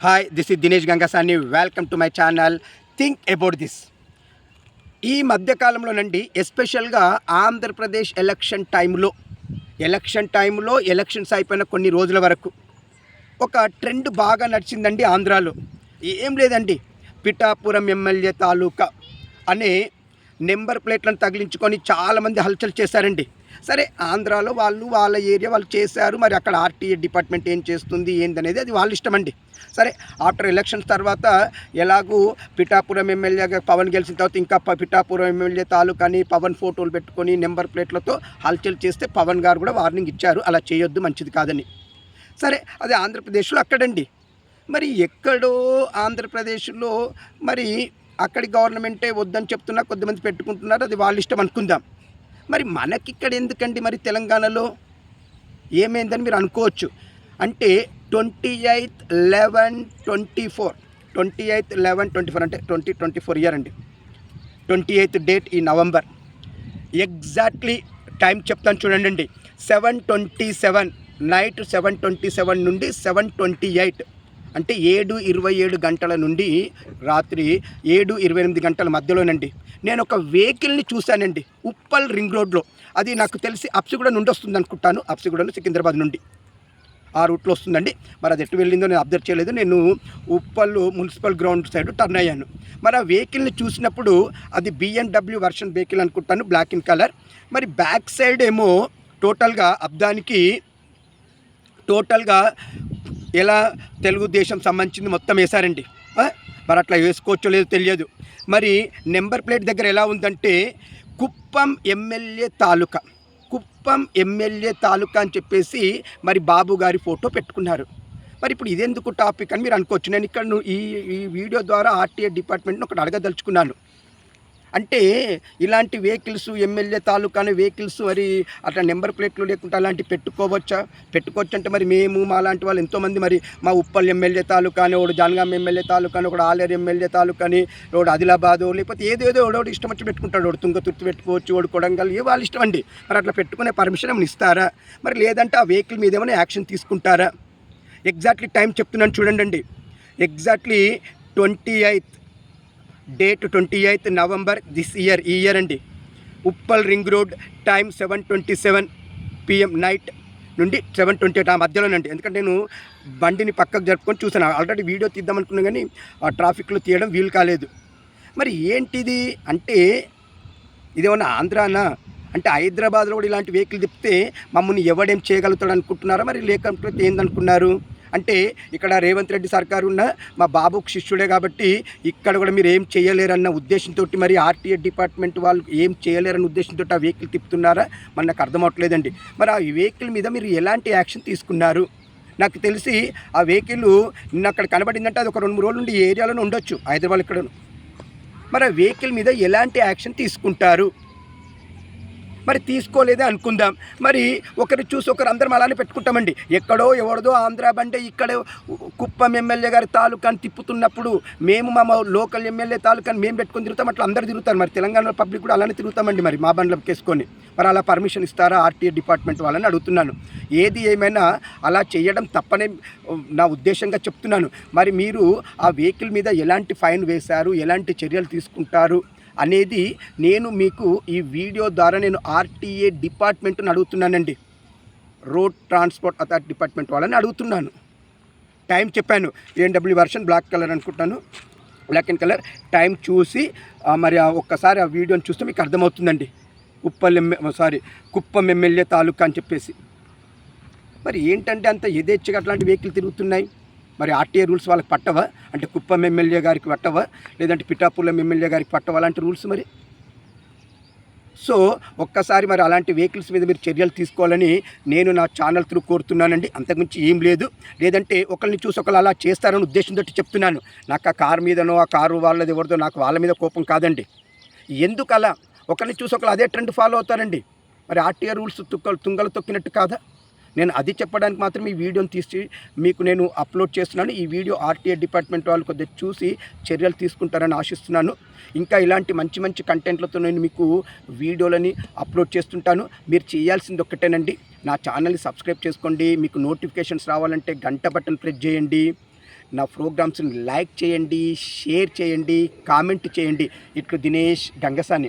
Hi this is Dinesh Gangasani welcome to my channel think about this ఈ మధ్యకాలంలో మధ్యకాలంలోనండి ఎస్పెషల్గా ఆంధ్రప్రదేశ్ ఎలక్షన్ టైంలో ఎలక్షన్ టైంలో ఎలక్షన్స్ అయిపోయిన కొన్ని రోజుల వరకు ఒక ట్రెండ్ బాగా నడిచిందండి ఆంధ్రాలో. ఏం లేదండి పిఠాపురం ఎమ్మెల్యే తాలూకా అనే నెంబర్ ప్లేట్లను తగిలించుకొని చాలామంది హల్చల్ చేశారండి. సరే ఆంధ్రాలో వాళ్ళు వాళ్ళ ఏరియా వాళ్ళు చేశారు. మరి అక్కడ ఆర్టీఏ డిపార్ట్మెంట్ ఏం చేస్తుంది ఏందనేది అది వాళ్ళ ఇష్టం అండి. సరే ఆఫ్టర్ ఎలక్షన్స్ తర్వాత ఎలాగూ పిఠాపురం ఎమ్మెల్యేగా పవన్ గెలిచిన తర్వాత ఇంకా పిఠాపురం ఎమ్మెల్యే తాలూకాని పవన్ ఫోటోలు పెట్టుకొని నెంబర్ ప్లేట్లతో హల్చల్ చేస్తే పవన్ గారు కూడా వార్నింగ్ ఇచ్చారు. అలా చేయొద్దు మంచిది కాదని. సరే అది ఆంధ్రప్రదేశ్లో అక్కడండి. మరి ఎక్కడో ఆంధ్రప్రదేశ్లో మరి అక్కడి గవర్నమెంటే వద్దని చెప్తున్నా కొద్దిమంది పెట్టుకుంటున్నారు అది వాళ్ళ ఇష్టం అనుకుందాం. మరి మనకి ఇక్కడ ఎందుకండి మరి తెలంగాణలో? ఏమైందని మీరు అనుకోవచ్చు. అంటే twenty eighth eleven twenty four. Twenty eighth eleven twenty four అంటే ట్వంటీ ట్వంటీ ఫోర్ ఇయర్ అండి. ట్వంటీ ఎయిత్ డేట్ ఈ నవంబర్. ఎగ్జాక్ట్లీ టైం చెప్తాను చూడండి seven twenty seven night seven twenty seven నుండి సెవెన్ ట్వంటీ ఎయిట్ అంటే ఏడు ఇరవై ఏడు గంటల నుండి రాత్రి ఏడు ఇరవై ఎనిమిది గంటల మధ్యలోనండి. నేను ఒక వెహికల్ని చూశానండి ఉప్పల్ రింగ్ రోడ్లో. అది నాకు తెలిసి అప్సిగూడ నుండి వస్తుంది అనుకుంటాను. అప్సిగూడ సికింద్రాబాద్ నుండి. ఆ రూట్లో వస్తుందండి. మరి అది ఎటు వెళ్ళిందో నేను అబ్జర్వ్ చేయలేదు. నేను Uppal municipal ground side turn అయ్యాను. మరి ఆ వెహికల్ని చూసినప్పుడు అది బిఎన్డబ్ల్యూ వర్షన్ వెహికల్ అనుకుంటాను బ్లాక్ ఇన్ కలర్. మరి బ్యాక్ సైడ్ ఏమో టోటల్గా అబ్దానికి టోటల్గా ఎలా తెలుగుదేశం సంబంధించింది మొత్తం వేశారండి? మరి అట్లా వేసుకోవచ్చో లేదో తెలియదు. మరి నెంబర్ ప్లేట్ దగ్గర ఎలా ఉందంటే కుప్పం ఎమ్మెల్యే తాలూకా కుప్పం ఎమ్మెల్యే తాలూకా అని చెప్పేసి మరి బాబు గారి ఫోటో పెట్టుకున్నారు. మరి ఇప్పుడు ఇదెందుకు టాపిక్ అని మీరు అనుకోవచ్చు. నేను ఇక్కడ ఈ ఈ వీడియో ద్వారా ఆర్టీఏ డిపార్ట్మెంట్ని ఒకటి అడగదలుచుకున్నాను. అంటే ఇలాంటి వెహికల్స్ ఎమ్మెల్యే తాలూకాని వెహికల్స్ మరి అట్లా నెంబర్ ప్లేట్లు లేకుండా అలాంటి పెట్టుకోవచ్చా? పెట్టుకోవచ్చు అంటే మరి మేము మా లాంటి వాళ్ళు ఎంతోమంది మరి మా ఉప్పల్ ఎమ్మెల్యే తాలూకాని ఒకడు జనగాం ఎమ్మెల్యే తాలూకాని ఒకడు ఆలేరు ఎమ్మెల్యే తాలూకాని ఒకడు ఆదిలాబాద్ లేకపోతే ఏదేదో ఒకడోడు ఇష్టం వచ్చి పెట్టుకుంటాడు. ఒకడు తుంగతుర్తి పెట్టుకోవచ్చు ఒకడు కొడంగల్ ఏ వాళ్ళు ఇష్టం అండి? మరి అట్లా పెట్టుకునే పర్మిషన్ ఏమైనా ఇస్తారా? మరి లేదంటే ఆ వెహికల్ మీద ఏమైనా యాక్షన్ తీసుకుంటారా? ఎగ్జాక్ట్లీ టైం చెప్తున్నాను చూడండి అండి exactly twenty eighth date twenty eighth November this year ఈ ఇయర్ అండి. Uppal ring road time seven twenty seven PM night నుండి సెవెన్ ట్వంటీ ఎయిట్ ఆ మధ్యలోనండి. ఎందుకంటే నేను బండిని పక్కకు జరుపుకొని చూసాను ఆల్రెడీ వీడియో తీద్దాం అనుకున్నా కానీ ఆ ట్రాఫిక్లో తీయడం వీలు కాలేదు. మరి ఏంటిది అంటే ఇదేమన్నా ఆంధ్రానా? అంటే హైదరాబాద్లో కూడా ఇలాంటి వెహికల్ తిప్పితే మమ్మల్ని ఎవడేం చేయగలుగుతాడు అనుకుంటున్నారా? మరి లేకపోతే ఏందనుకున్నారు? అంటే ఇక్కడ రేవంత్ రెడ్డి సర్కారు ఉన్న మా బాబుకు శిష్యుడే కాబట్టి ఇక్కడ కూడా మీరు ఏం చేయలేరన్న ఉద్దేశంతో మరి ఆర్టీఏ డిపార్ట్మెంట్ వాళ్ళు ఏం చేయలేరన్న ఉద్దేశంతో ఆ వెహికల్ తిప్పుతున్నారా? మరి నాకు అర్థమవట్లేదండి మరి ఆ వెహికల్ మీద మీరు ఎలాంటి యాక్షన్ తీసుకున్నారు? నాకు తెలిసి ఆ వెహికల్ నిన్న అక్కడ కనబడిందంటే అది ఒక రెండు మూడు రోజుల నుండి ఏరియాలోనే ఉండొచ్చు హైదరాబాద్ ఇక్కడ మరి ఆ వెహికల్ మీద ఎలాంటి యాక్షన్ తీసుకుంటారు? మరి తీసుకోలేదే అనుకుందాం. మరి ఒకరు చూసి ఒకరు అందరం అలానే పెట్టుకుంటామండి. ఎక్కడో ఎవరిదో ఆంధ్ర బండి ఇక్కడ కుప్పం ఎమ్మెల్యే గారి తాలూకాని తిప్పుతున్నప్పుడు మేము మా లోకల్ ఎమ్మెల్యే తాలూకాని మేము పెట్టుకుని తిరుగుతాం అట్లా అందరు తిరుగుతారు. మరి తెలంగాణలో పబ్లిక్ కూడా అలానే తిరుగుతామండి మరి మా బండ్లకు కేసుకొని. మరి అలా పర్మిషన్ ఇస్తారా ఆర్టీఏ డిపార్ట్మెంట్ వాళ్ళని అడుగుతున్నాను. ఏది ఏమైనా అలా చేయడం తప్పనే నా ఉద్దేశంగా చెప్తున్నాను. మరి మీరు ఆ వెహికల్ మీద ఎలాంటి ఫైన్ వేశారు ఎలాంటి చర్యలు తీసుకుంటారు అనేది నేను మీకు ఈ వీడియో ద్వారా నేను ఆర్టీఏ డిపార్ట్మెంట్ని అడుగుతున్నానండి. రోడ్ ట్రాన్స్పోర్ట్ అథారిటీ డిపార్ట్మెంట్ వాళ్ళని అడుగుతున్నాను. టైం చెప్పాను. ఏఎన్డబ్ల్యూ వర్షన్ బ్లాక్ కలర్ అనుకుంటాను. బ్లాక్ అండ్ కలర్ టైం చూసి మరి ఆ ఒక్కసారి ఆ వీడియోని చూస్తే మీకు అర్థమవుతుందండి. కుప్పల్ ఎమ్మె సారీ కుప్పం ఎమ్మెల్యే తాలూకా అని చెప్పేసి. మరి ఏంటంటే అంత యథేచ్ఛగా అట్లాంటి వెహికల్ తిరుగుతున్నాయి? మరి ఆర్టీఏ రూల్స్ వాళ్ళకి పట్టవా? అంటే కుప్పం ఎమ్మెల్యే గారికి పట్టవా? లేదంటే పిఠాపురం ఎమ్మెల్యే గారికి పట్టవా? అలాంటి రూల్స్ మరి? సో ఒక్కసారి మరి అలాంటి వెహికల్స్ మీద మీరు చర్యలు తీసుకోవాలని నేను నా ఛానల్ త్రూ కోరుతున్నానండి. అంతకుమించి ఏం లేదు. లేదంటే ఒకరిని చూసి ఒకరు అలా చేస్తారని ఉద్దేశంతో చెప్తున్నాను. నాకు ఆ కారు మీదనో ఆ కారు వాళ్ళది ఎవరిదో నాకు వాళ్ళ మీద కోపం కాదండి. ఎందుకు అలా ఒకరిని చూసి ఒకరు అదే ట్రెండ్ ఫాలో అవుతారండి. మరి ఆర్టీఆర్ రూల్స్ తుక్కలు తుంగలు తొక్కినట్టు కాదా? నేను అది చెప్పడానికి మాత్రం ఈ వీడియోని తీసి మీకు నేను అప్లోడ్ చేస్తున్నాను. ఈ వీడియో ఆర్టీఏ డిపార్ట్మెంట్ వాళ్ళు కొద్దిగా చూసి చర్యలు తీసుకుంటారని ఆశిస్తున్నాను. ఇంకా ఇలాంటి మంచి మంచి కంటెంట్లతో నేను మీకు వీడియోలని అప్లోడ్ చేస్తుంటాను. మీరు చేయాల్సింది ఒక్కటేనండి. నా ఛానల్ని సబ్స్క్రైబ్ చేసుకోండి. మీకు నోటిఫికేషన్స్ రావాలంటే గంట బటన్ ప్రెస్ చేయండి. నా ప్రోగ్రామ్స్ని లైక్ చేయండి షేర్ చేయండి కామెంట్ చేయండి. ఇట్లు దినేష్ గంగసాని.